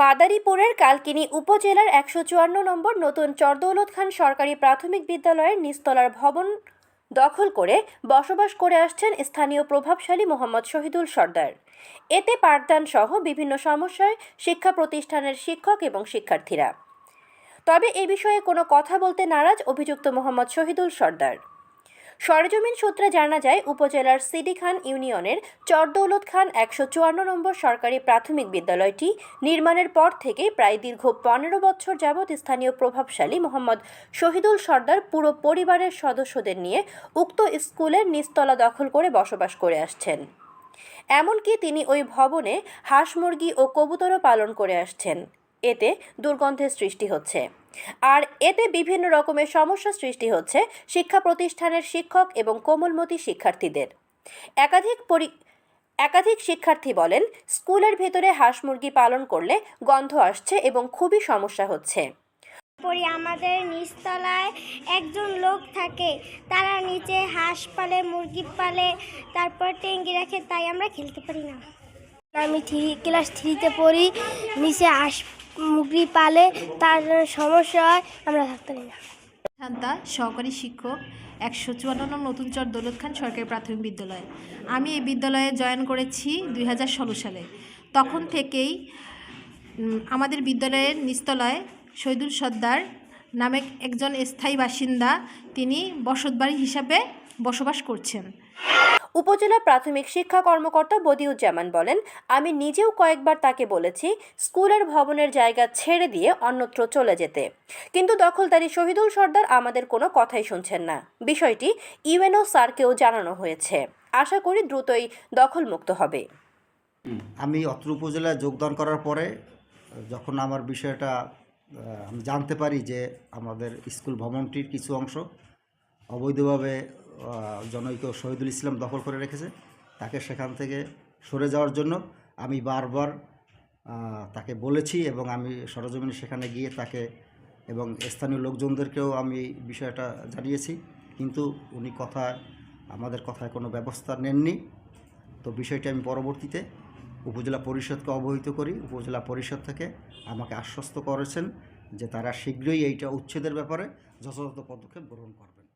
মাদারীপুরের কালকিনি উপজেলার একশো চুয়ান্ন নম্বর নতুন চরদৌলত খান সরকারি প্রাথমিক বিদ্যালয়ের নিস্তলার ভবন দখল করে বসবাস করে আসছেন স্থানীয় প্রভাবশালী মোহাম্মদ শহীদুল সর্দার। এতে পাঠদান সহ বিভিন্ন সমস্যায় শিক্ষা প্রতিষ্ঠানের শিক্ষক এবং শিক্ষার্থীরা। তবে এ বিষয়ে কোনো কথা বলতে নারাজ অভিযুক্ত মোহাম্মদ শহীদুল সর্দার। সরেজমিন সূত্রে জানা যায়, উপজেলার সিডি খান ইউনিয়নের চরদৌলত খান একশো চুয়ান্ন নম্বর সরকারি প্রাথমিক বিদ্যালয়টি নির্মাণের পর থেকে প্রায় দীর্ঘ পনেরো বছর যাবৎ স্থানীয় প্রভাবশালী মোহাম্মদ শহীদুল সর্দার পুরো পরিবারের সদস্যদের নিয়ে উক্ত স্কুলের নিস্তলা দখল করে বসবাস করে আসছেন। এমনকি তিনি ওই ভবনে হাঁস মুরগি ও কবুতরও পালন করে আসছেন। এতে দুর্গন্ধের সৃষ্টি হচ্ছে। আর এতে বিভিন্ন রকমের সমস্যা সৃষ্টি হচ্ছে শিক্ষা প্রতিষ্ঠানের শিক্ষক এবং কোমলমতি শিক্ষার্থীদের। একাধিক পরি, একাধিক শিক্ষার্থী বলেন, স্কুলের ভেতরে হাঁস মুরগি পালন করলে গন্ধ আসছে এবং খুবই সমস্যা হচ্ছে। পরি আমাদের নিচতলায় একজন লোক থাকে, তারা নিচে হাঁস পালে, মুরগি পালে, তারপর টেঙ্গি রাখে, তাই আমরা খেলতে পারি না। আমি থ্রি, ক্লাস থ্রিতে পড়ি, নিচে হাঁস মুরগি পালে তার সমস্যা হয়, আমরা থাকতে পারি না। শান্তা সহকারী শিক্ষক, একশো চুয়ান্ন নতুন চর দৌলত খান সরকারি প্রাথমিক বিদ্যালয়। আমি এই বিদ্যালয়ে জয়েন করেছি দুই হাজার ষোলো সালে। তখন থেকেই আমাদের বিদ্যালয়ের নিচতলায় শহীদুল সর্দার নামে একজন স্থায়ী বাসিন্দা, তিনি বসতবাড়ি হিসাবে বসবাস করছেন। উপজেলা প্রাথমিক শিক্ষা কর্মকর্তা বদিউজ্জামান বলেন, আমি নিজেও কয়েকবার তাকে বলেছি স্কুলের ভবনের জায়গা ছেড়ে দিয়ে অন্যত্র চলে যেতে। কিন্তু দখলদারি শহীদুল সর্দার আমাদের কোনো কথাই শুনছেন না। বিষয়টি ইউএনও স্যারকেও জানানো হয়েছে। আশা করি দ্রুতই দখলমুক্ত হবে। আমি অত্র উপজেলায় যোগদান করার পরে যখন আমার বিষয়টা আমি জানতে পারি যে আমাদের স্কুল ভবনটির কিছু অংশ অবৈধভাবে জনৈক শহীদুল ইসলাম দখল করে রেখেছে। তাকে সেখান থেকে সরে যাওয়ার জন্য আমি বারবার তাকে বলেছি এবং আমি সরজমিনে সেখানে গিয়ে তাকে এবং স্থানীয় লোকজনদেরকেও আমি বিষয়টা জানিয়েছি। কিন্তু উনি কথা আমাদের কথায় কোনো ব্যবস্থা নেননি। তো বিষয়টি আমি পরবর্তীতে উপজেলা পরিষদকে অবহিত করি। উপজেলা পরিষদ থেকে আমাকে আশ্বস্ত করেছেন যে তারা শীঘ্রই এইটা উচ্ছেদের ব্যাপারে যথাযথ পদক্ষেপ গ্রহণ করবে